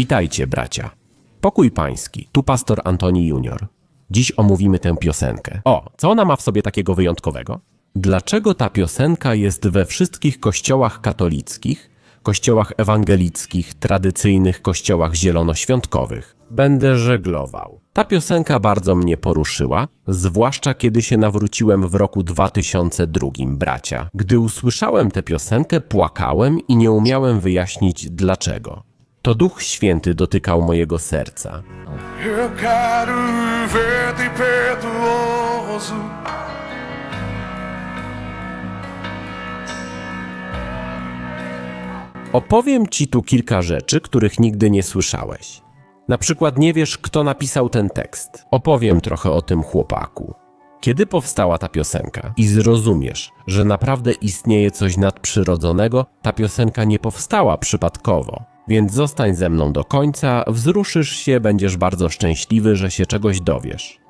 Witajcie, bracia. Pokój pański, tu pastor Antoni Junior. Dziś omówimy tę piosenkę. O, co ona ma w sobie takiego wyjątkowego? Dlaczego ta piosenka jest we wszystkich kościołach katolickich, kościołach ewangelickich, tradycyjnych kościołach zielonoświątkowych? Będę żeglował. Ta piosenka bardzo mnie poruszyła, zwłaszcza kiedy się nawróciłem w roku 2002, bracia. Gdy usłyszałem tę piosenkę, płakałem i nie umiałem wyjaśnić dlaczego. To Duch Święty dotykał mojego serca. Eu quero ver-te impetuoso. Opowiem ci tu kilka rzeczy, których nigdy nie słyszałeś. Na przykład nie wiesz, kto napisał ten tekst. Opowiem trochę o tym chłopaku. Kiedy powstała ta piosenka i zrozumiesz, że naprawdę istnieje coś nadprzyrodzonego, ta piosenka nie powstała przypadkowo. Więc zostań ze mną do końca, wzruszysz się, będziesz bardzo szczęśliwy, że się czegoś dowiesz.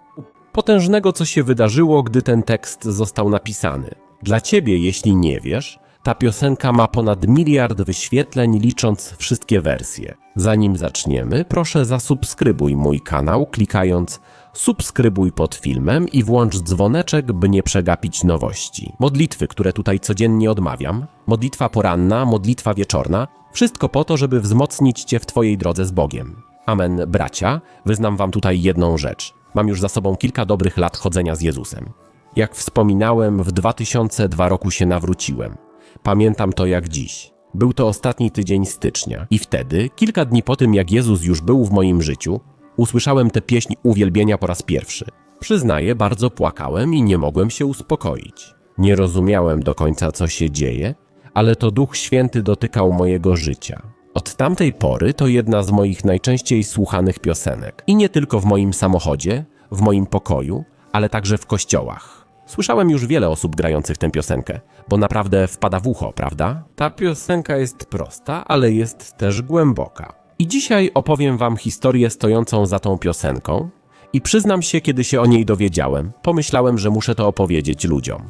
Potężnego, co się wydarzyło, gdy ten tekst został napisany. Dla ciebie, jeśli nie wiesz, ta piosenka ma ponad miliard wyświetleń, licząc wszystkie wersje. Zanim zaczniemy, proszę zasubskrybuj mój kanał, klikając subskrybuj pod filmem i włącz dzwoneczek, by nie przegapić nowości. Modlitwy, które tutaj codziennie odmawiam, modlitwa poranna, modlitwa wieczorna, wszystko po to, żeby wzmocnić Cię w Twojej drodze z Bogiem. Amen, bracia, wyznam Wam tutaj jedną rzecz. Mam już za sobą kilka dobrych lat chodzenia z Jezusem. Jak wspominałem, w 2002 roku się nawróciłem. Pamiętam to jak dziś. Był to ostatni tydzień stycznia i wtedy, kilka dni po tym jak Jezus już był w moim życiu, usłyszałem tę pieśń uwielbienia po raz pierwszy. Przyznaję, bardzo płakałem i nie mogłem się uspokoić. Nie rozumiałem do końca, co się dzieje, ale to Duch Święty dotykał mojego życia. Od tamtej pory to jedna z moich najczęściej słuchanych piosenek. I nie tylko w moim samochodzie, w moim pokoju, ale także w kościołach. Słyszałem już wiele osób grających tę piosenkę, bo naprawdę wpada w ucho, prawda? Ta piosenka jest prosta, ale jest też głęboka. I dzisiaj opowiem wam historię stojącą za tą piosenką i przyznam się, kiedy się o niej dowiedziałem, pomyślałem, że muszę to opowiedzieć ludziom.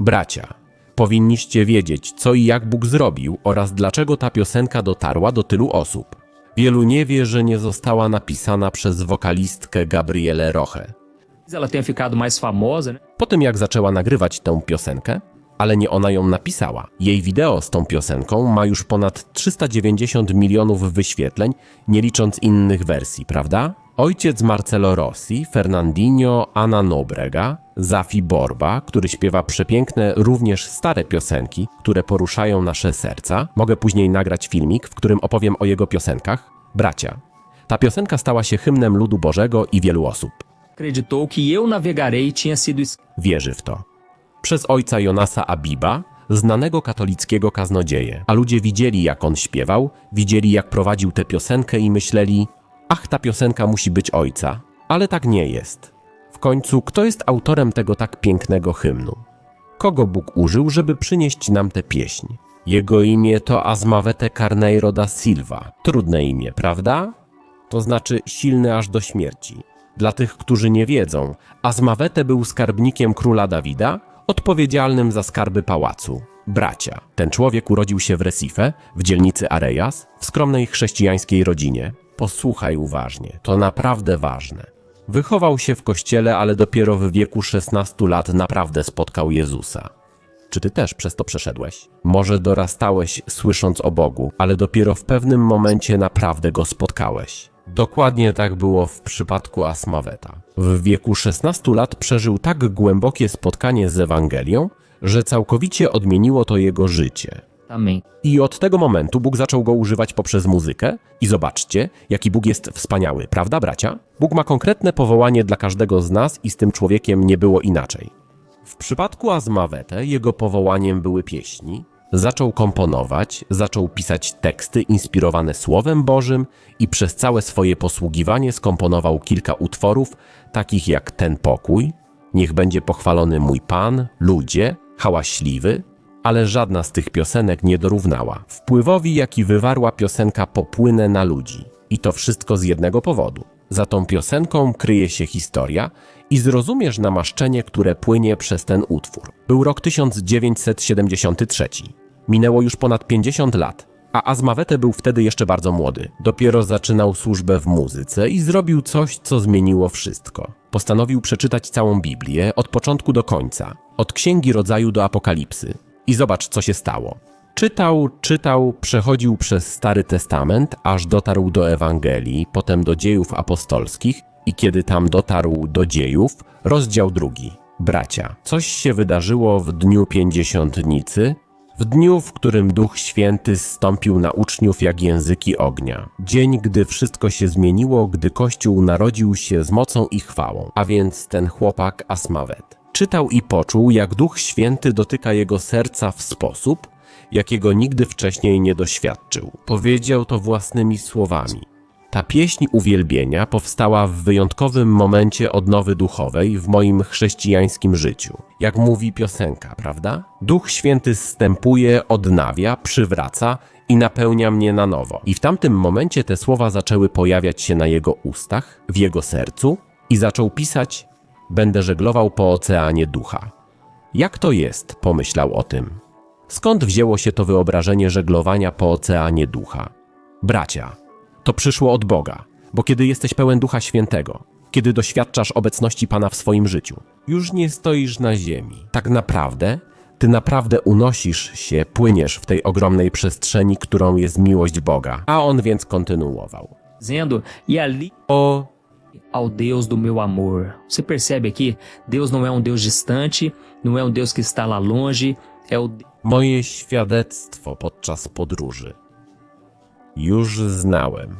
Bracia, powinniście wiedzieć, co i jak Bóg zrobił oraz dlaczego ta piosenka dotarła do tylu osób. Wielu nie wie, że nie została napisana przez wokalistkę Gabrielę Roche. Po tym jak zaczęła nagrywać tę piosenkę, ale nie ona ją napisała. Jej wideo z tą piosenką ma już ponad 390 milionów wyświetleń, nie licząc innych wersji, prawda? Ojciec Marcelo Rossi, Fernandinho, Anna Nobrega, Zafi Borba, który śpiewa przepiękne, również stare piosenki, które poruszają nasze serca. Mogę później nagrać filmik, w którym opowiem o jego piosenkach. Bracia, ta piosenka stała się hymnem ludu Bożego i wielu osób. Es- wierzy w to. Przez ojca Jonasa Abiba, znanego katolickiego kaznodzieję. A ludzie widzieli, jak on śpiewał, widzieli, jak prowadził tę piosenkę i myśleli: Ach, ta piosenka musi być ojca. Ale tak nie jest. W końcu, kto jest autorem tego tak pięknego hymnu? Kogo Bóg użył, żeby przynieść nam tę pieśń? Jego imię to Azmawete Carneiro da Silva. Trudne imię, prawda? to znaczy silny aż do śmierci. Dla tych, którzy nie wiedzą, Azmawete był skarbnikiem króla Dawida, odpowiedzialnym za skarby pałacu. Bracia. Ten człowiek urodził się w Recife, w dzielnicy Arejas, w skromnej chrześcijańskiej rodzinie. Posłuchaj uważnie, to naprawdę ważne. Wychował się w kościele, ale dopiero w wieku 16 lat naprawdę spotkał Jezusa. Czy ty też przez to przeszedłeś? Może dorastałeś słysząc o Bogu, ale dopiero w pewnym momencie naprawdę go spotkałeś. Dokładnie tak było w przypadku Asmaweta. W wieku 16 lat przeżył tak głębokie spotkanie z Ewangelią, że całkowicie odmieniło to jego życie. I od tego momentu Bóg zaczął go używać poprzez muzykę. I zobaczcie, jaki Bóg jest wspaniały, prawda, bracia? Bóg ma konkretne powołanie dla każdego z nas i z tym człowiekiem nie było inaczej. W przypadku Azmawete jego powołaniem były pieśni. Zaczął komponować, zaczął pisać teksty inspirowane Słowem Bożym i przez całe swoje posługiwanie skomponował kilka utworów, takich jak Ten pokój, Niech będzie pochwalony mój Pan, ludzie, hałaśliwy, ale żadna z tych piosenek nie dorównała wpływowi, jaki wywarła piosenka Popłynę na ludzi. I to wszystko z jednego powodu. Za tą piosenką kryje się historia i zrozumiesz namaszczenie, które płynie przez ten utwór. Był rok 1973. Minęło już ponad 50 lat. A Azmawete był wtedy jeszcze bardzo młody. Dopiero zaczynał służbę w muzyce i zrobił coś, co zmieniło wszystko. Postanowił przeczytać całą Biblię od początku do końca, od Księgi Rodzaju do Apokalipsy. I zobacz, co się stało. Czytał, czytał, przechodził przez Stary Testament, aż dotarł do Ewangelii, potem do dziejów apostolskich i kiedy tam dotarł do dziejów, rozdział drugi. Bracia, coś się wydarzyło w dniu pięćdziesiątnicy, w dniu, w którym Duch Święty zstąpił na uczniów jak języki ognia. Dzień, gdy wszystko się zmieniło, gdy Kościół narodził się z mocą i chwałą. A więc ten chłopak Asmawet. Czytał i poczuł, jak Duch Święty dotyka jego serca w sposób, jakiego nigdy wcześniej nie doświadczył. Powiedział to własnymi słowami. Ta pieśń uwielbienia powstała w wyjątkowym momencie odnowy duchowej w moim chrześcijańskim życiu. Jak mówi piosenka, prawda? Duch Święty zstępuje, odnawia, przywraca i napełnia mnie na nowo. I w tamtym momencie te słowa zaczęły pojawiać się na jego ustach, w jego sercu i zaczął pisać: Będę żeglował po oceanie ducha. Jak to jest? pomyślał o tym. Skąd wzięło się to wyobrażenie żeglowania po oceanie ducha? Bracia, to przyszło od Boga, bo kiedy jesteś pełen Ducha Świętego, kiedy doświadczasz obecności Pana w swoim życiu, już nie stoisz na ziemi. Tak naprawdę, ty naprawdę unosisz się, płyniesz w tej ogromnej przestrzeni, którą jest miłość Boga. A on więc kontynuował. Dizendo, e ali O ao Deus do meu amor. Você percebe aqui? Deus não é um Deus distante, não é um Deus que está lá longe, é o moje świadectwo podczas podróży. Już znałem.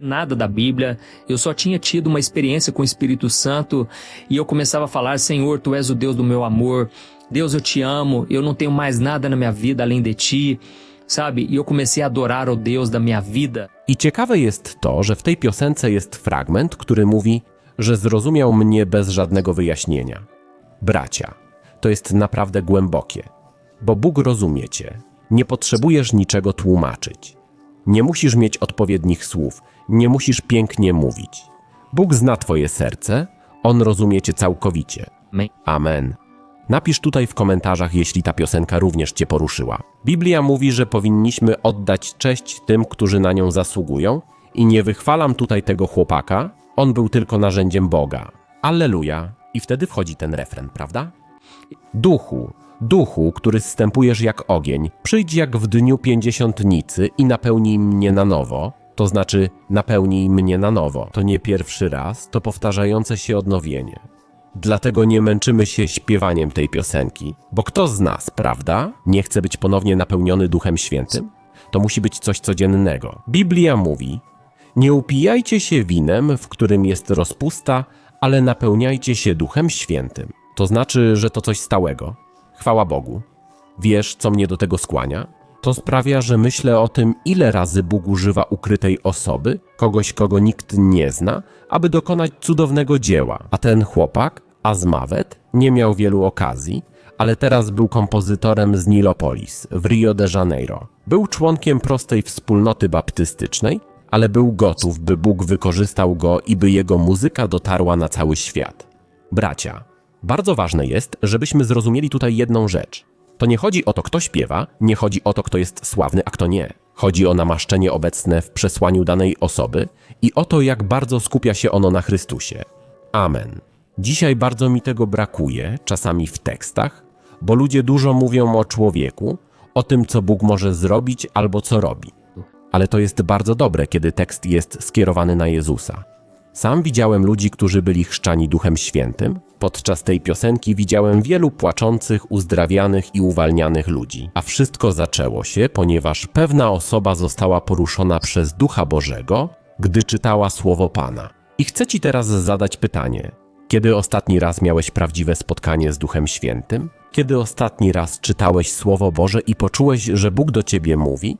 nada da Bíblia, eu só tinha tido uma experiência com o Espírito Santo e eu começava a falar: Senhor, tu és o Deus do meu amor, Deus, eu te amo, eu não tenho mais nada na minha vida além de ti, sabe? E eu comecei a adorar o Deus da minha vida. I ciekawe jest to, że w tej piosence jest fragment, który mówi, że zrozumiał mnie bez żadnego wyjaśnienia. Bracia, to jest naprawdę głębokie, bo Bóg rozumie cię. Nie potrzebujesz niczego tłumaczyć. Nie musisz mieć odpowiednich słów, nie musisz pięknie mówić. Bóg zna twoje serce, On rozumie cię całkowicie. Amen. Napisz tutaj w komentarzach, jeśli ta piosenka również Cię poruszyła. Biblia mówi, że powinniśmy oddać cześć tym, którzy na nią zasługują, i nie wychwalam tutaj tego chłopaka, on był tylko narzędziem Boga. Alleluja. I wtedy wchodzi ten refren, prawda? Duchu, duchu, który zstępujesz jak ogień, przyjdź jak w dniu pięćdziesiątnicy i napełnij mnie na nowo. To znaczy, napełnij mnie na nowo. To nie pierwszy raz, to powtarzające się odnowienie. Dlatego nie męczymy się śpiewaniem tej piosenki, bo kto z nas, prawda, nie chce być ponownie napełniony Duchem Świętym? To musi być coś codziennego. Biblia mówi: Nie upijajcie się winem, w którym jest rozpusta, ale napełniajcie się Duchem Świętym. To znaczy, że to coś stałego. Chwała Bogu. Wiesz, co mnie do tego skłania? To sprawia, że myślę o tym, ile razy Bóg używa ukrytej osoby, kogoś, kogo nikt nie zna, aby dokonać cudownego dzieła. A ten chłopak, Azmawet, nie miał wielu okazji, ale teraz był kompozytorem z Nilopolis w Rio de Janeiro. Był członkiem prostej wspólnoty baptystycznej, ale był gotów, by Bóg wykorzystał go i by jego muzyka dotarła na cały świat. Bracia, bardzo ważne jest, żebyśmy zrozumieli tutaj jedną rzecz. To nie chodzi o to, kto śpiewa, nie chodzi o to, kto jest sławny, a kto nie. Chodzi o namaszczenie obecne w przesłaniu danej osoby i o to, jak bardzo skupia się ono na Chrystusie. Amen. Dzisiaj bardzo mi tego brakuje, czasami w tekstach, bo ludzie dużo mówią o człowieku, o tym, co Bóg może zrobić albo co robi. Ale to jest bardzo dobre, kiedy tekst jest skierowany na Jezusa. Sam widziałem ludzi, którzy byli chrzczani Duchem Świętym. Podczas tej piosenki widziałem wielu płaczących, uzdrawianych i uwalnianych ludzi. A wszystko zaczęło się, ponieważ pewna osoba została poruszona przez Ducha Bożego, gdy czytała słowo Pana. I chcę Ci teraz zadać pytanie. Kiedy ostatni raz miałeś prawdziwe spotkanie z Duchem Świętym? Kiedy ostatni raz czytałeś Słowo Boże i poczułeś, że Bóg do Ciebie mówi?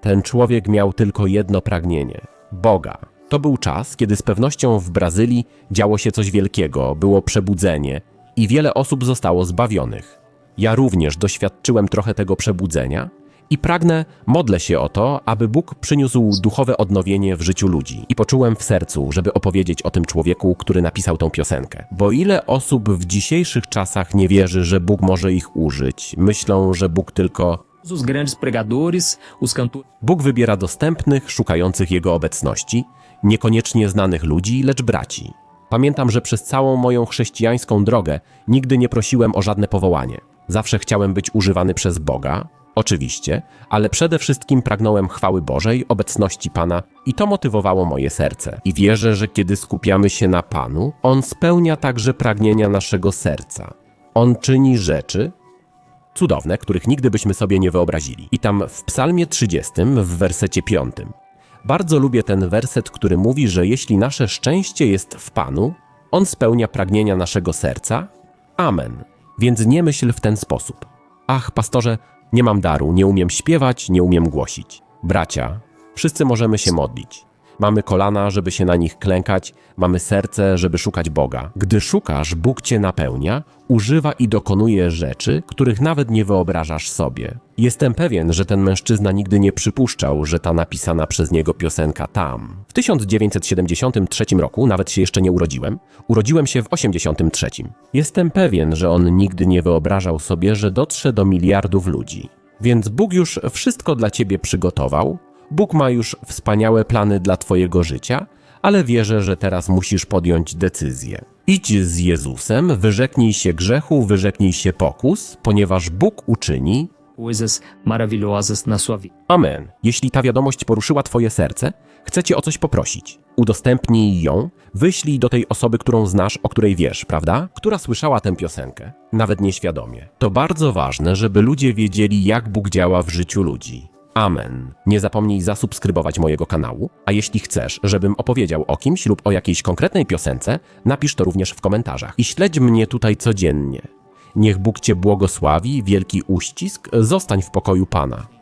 Ten człowiek miał tylko jedno pragnienie Boga. To był czas, kiedy z pewnością w Brazylii działo się coś wielkiego, było przebudzenie i wiele osób zostało zbawionych. Ja również doświadczyłem trochę tego przebudzenia i pragnę, modlę się o to, aby Bóg przyniósł duchowe odnowienie w życiu ludzi. I poczułem w sercu, żeby opowiedzieć o tym człowieku, który napisał tę piosenkę. Bo ile osób w dzisiejszych czasach nie wierzy, że Bóg może ich użyć, myślą, że Bóg tylko. Bóg wybiera dostępnych, szukających Jego obecności, niekoniecznie znanych ludzi, lecz braci. Pamiętam, że przez całą moją chrześcijańską drogę nigdy nie prosiłem o żadne powołanie. Zawsze chciałem być używany przez Boga, oczywiście, ale przede wszystkim pragnąłem chwały Bożej, obecności Pana i to motywowało moje serce. I wierzę, że kiedy skupiamy się na Panu, On spełnia także pragnienia naszego serca. On czyni rzeczy, cudowne, których nigdy byśmy sobie nie wyobrazili. I tam w Psalmie 30, w wersecie 5. Bardzo lubię ten werset, który mówi, że jeśli nasze szczęście jest w Panu, On spełnia pragnienia naszego serca. Amen. Więc nie myśl w ten sposób. Ach, pastorze, nie mam daru, nie umiem śpiewać, nie umiem głosić. Bracia, wszyscy możemy się modlić. Mamy kolana, żeby się na nich klękać, mamy serce, żeby szukać Boga. Gdy szukasz, Bóg cię napełnia, używa i dokonuje rzeczy, których nawet nie wyobrażasz sobie. Jestem pewien, że ten mężczyzna nigdy nie przypuszczał, że ta napisana przez niego piosenka tam. W 1973 roku, nawet się jeszcze nie urodziłem, urodziłem się w 83. Jestem pewien, że on nigdy nie wyobrażał sobie, że dotrze do miliardów ludzi. Więc Bóg już wszystko dla ciebie przygotował, Bóg ma już wspaniałe plany dla Twojego życia, ale wierzę, że teraz musisz podjąć decyzję. Idź z Jezusem, wyrzeknij się grzechu, wyrzeknij się pokus, ponieważ Bóg uczyni. coisas maravilhosas na sua vida. Amen. Jeśli ta wiadomość poruszyła Twoje serce, chcę Cię o coś poprosić. Udostępnij ją, wyślij do tej osoby, którą znasz, o której wiesz, prawda? Która słyszała tę piosenkę, nawet nieświadomie. To bardzo ważne, żeby ludzie wiedzieli, jak Bóg działa w życiu ludzi. Amen. Nie zapomnij zasubskrybować mojego kanału, a jeśli chcesz, żebym opowiedział o kimś lub o jakiejś konkretnej piosence, napisz to również w komentarzach. I śledź mnie tutaj codziennie. Niech Bóg Cię błogosławi, wielki uścisk, zostań w pokoju Pana.